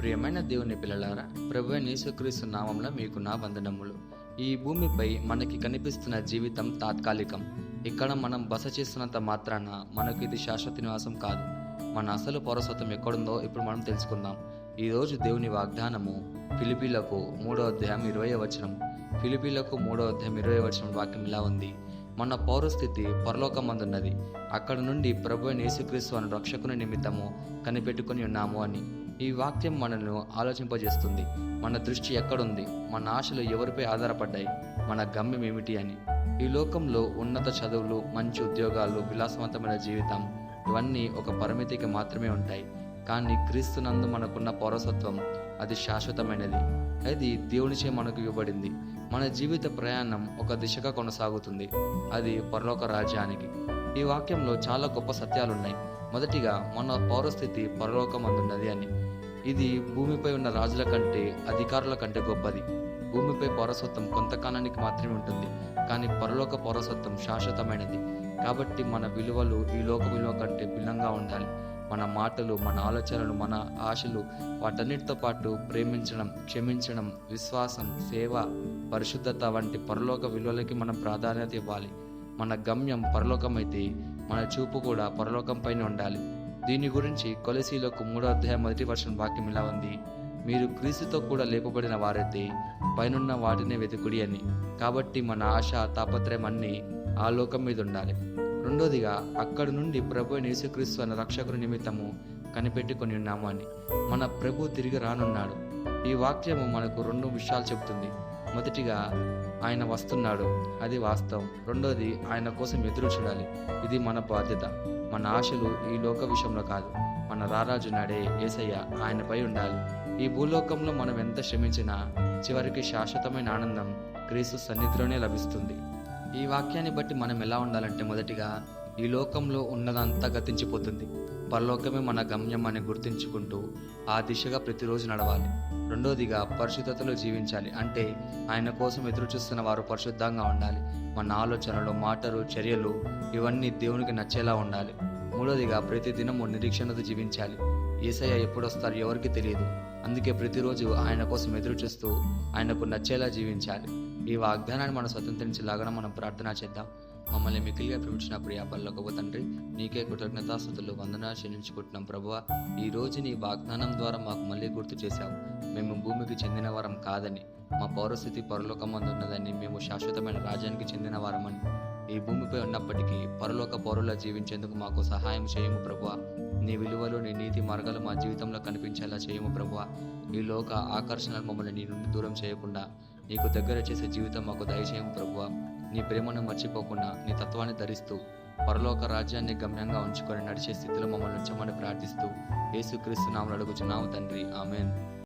ప్రియమైన దేవుని పిల్లలారా ప్రభు యేసుక్రీస్తు నామంలో మీకు నా వందనములు. ఈ భూమిపై మనకి కనిపిస్తున్న జీవితం తాత్కాలికం. ఇక్కడ మనం బస చేస్తున్నంత మాత్రాన మనకు ఇది శాశ్వత నివాసం కాదు. మన అసలు పౌరసత్వం ఎక్కడుందో ఇప్పుడు మనం తెలుసుకుందాం. ఈ రోజు దేవుని వాగ్దానము ఫిలిపీలకు మూడో అధ్యాయం ఇరవై వచనం. ఫిలిపీలకు మూడో అధ్యాయం ఇరవై వచనం వాక్యం ఇలా ఉంది. మన పౌరస్థితి పరలోకమందున్నది. అక్కడ నుండి ప్రభు అయిన యేసుక్రీస్తు అను రక్షకుని నిమిత్తము కనిపెట్టుకుని ఉన్నాము అని. ఈ వాక్యం మనల్ని ఆలోచింపజేస్తుంది. మన దృష్టి ఎక్కడుంది? మన ఆశలు ఎవరిపై ఆధారపడ్డాయి? మన గమ్యం ఏమిటి అని. ఈ లోకంలో ఉన్నత చదువులు మంచి ఉద్యోగాలు విలాసవంతమైన జీవితం ఇవన్నీ ఒక పరిమితికి మాత్రమే ఉంటాయి. కానీ క్రీస్తునందు మనకున్న పౌరసత్వం అది శాశ్వతమైనది. అది దేవునిచే మనకు ఇవ్వబడింది. మన జీవిత ప్రయాణం ఒక దిశగా కొనసాగుతుంది. అది పరలోక రాజ్యానికి. ఈ వాక్యంలో చాలా గొప్ప సత్యాలున్నాయి. మొదటిగా మన పౌరస్థితి పరలోకమందున్నది అని. ఇది భూమిపై ఉన్న రాజుల కంటే అధికారుల కంటే గొప్పది. భూమిపై పౌరసత్వం కొంతకాలానికి మాత్రమే ఉంటుంది కానీ పరలోక పౌరసత్వం శాశ్వతమైనది. కాబట్టి మన విలువలు ఈ లోక విలువ కంటే భిన్నంగా ఉండాలి. మన మాటలు మన ఆలోచనలు మన ఆశలు వాటన్నిటితో పాటు ప్రేమించడం క్షమించడం విశ్వాసం సేవ పరిశుద్ధత వంటి పరలోక విలువలకి మనం ప్రాధాన్యత ఇవ్వాలి. మన గమ్యం పరలోకమైతే మన చూపు కూడా పరలోకంపైనే ఉండాలి. దీని గురించి కొలసీలకు మూడో అధ్యాయం మొదటి వర్షం వాక్యం ఇలా ఉంది. మీరు క్రీస్తుతో కూడా లేపబడిన వారైతే పైనున్న వాటినే వెతుకుడి అని. కాబట్టి మన ఆశ తాపత్రయం అన్నీ ఆ లోకం మీద ఉండాలి. రెండోదిగా అక్కడి నుండి ప్రభు అయిన యేసుక్రీస్తు అన్న రక్షకుని నిమిత్తము కనిపెట్టుకొని ఉన్నాము అని. మన ప్రభు తిరిగి రానున్నాడు. ఈ వాక్యము మనకు రెండు విషయాలు చెబుతుంది. మొదటిగా ఆయన వస్తున్నాడు. అది వాస్తవం. రెండోది ఆయన కోసం ఎదురు చూడాలి. ఇది మన బాధ్యత. మన ఆశలు ఈ లోక విషయంలో కాదు. మన రారాజు నాడే ఏసయ్య ఆయనపై ఉండాలి. ఈ భూలోకంలో మనం ఎంత శ్రమించినా చివరికి శాశ్వతమైన ఆనందం క్రీస్తు సన్నిధిలోనే లభిస్తుంది. ఈ వాక్యాన్ని బట్టి మనం ఎలా ఉండాలంటే మొదటిగా ఈ లోకంలో ఉన్నదంతా గతించిపోతుంది. పరలోకమే మన గమ్యం అని గుర్తించుకుంటూ ఆ దిశగా ప్రతిరోజు నడవాలి. రెండోదిగా పరిశుద్ధతలో జీవించాలి. అంటే ఆయన కోసం ఎదురు చూస్తున్న వారు పరిశుద్ధంగా ఉండాలి. మన ఆలోచనలు మాటలు చర్యలు ఇవన్నీ దేవునికి నచ్చేలా ఉండాలి. మూడోదిగా ప్రతి దినము నిరీక్షణతో జీవించాలి. ఏసయ్య ఎప్పుడు వస్తారు ఎవరికి తెలియదు. అందుకే ప్రతిరోజు ఆయన కోసం ఎదురు చూస్తూ ఆయనకు నచ్చేలా జీవించాలి. ఈ వాగ్దానాన్ని మనం స్వతంత్రించేలాగా మనం ప్రార్థన చేద్దాం. మమ్మల్ని మిగిలిగా ప్రేమించిన ప్రియ గొప్ప తండ్రి నీకే కృతజ్ఞతాస్థుతులు వందనా చెల్లించుకుంటున్నాం ప్రభువ. ఈ రోజు నీ వాగ్దానం ద్వారా మాకు మళ్ళీ గుర్తు చేశావు. మేము భూమికి చెందిన వారం కాదని మా పౌరస్థితి పరలోకమందు ఉన్నదని మేము శాశ్వతమైన రాజ్యానికి చెందిన వారమని. ఈ భూమిపై ఉన్నప్పటికీ పరలోక పౌరులా జీవించేందుకు మాకు సహాయం చేయము ప్రభువ. నీ విలువలు నీ నీతి మార్గాలు మా జీవితంలో కనిపించేలా చేయము ప్రభువ. ఈ లోక ఆకర్షణలు మమ్మల్ని నీ నుండి దూరం చేయకుండా నీకు దగ్గర చేసే జీవితం మాకు దయచేయము ప్రభువ. నీ ప్రేమను మర్చిపోకుండా నీ తత్వాన్ని ధరిస్తూ పరలోక రాజ్యాన్ని గమ్యంగా ఉంచుకొని నడిచే స్థితిలో మమ్మల్ని ఉంచమని ప్రార్థిస్తూ యేసుక్రీస్తు నామలు అడుగుచున్నాము తండ్రి. ఆమెన్.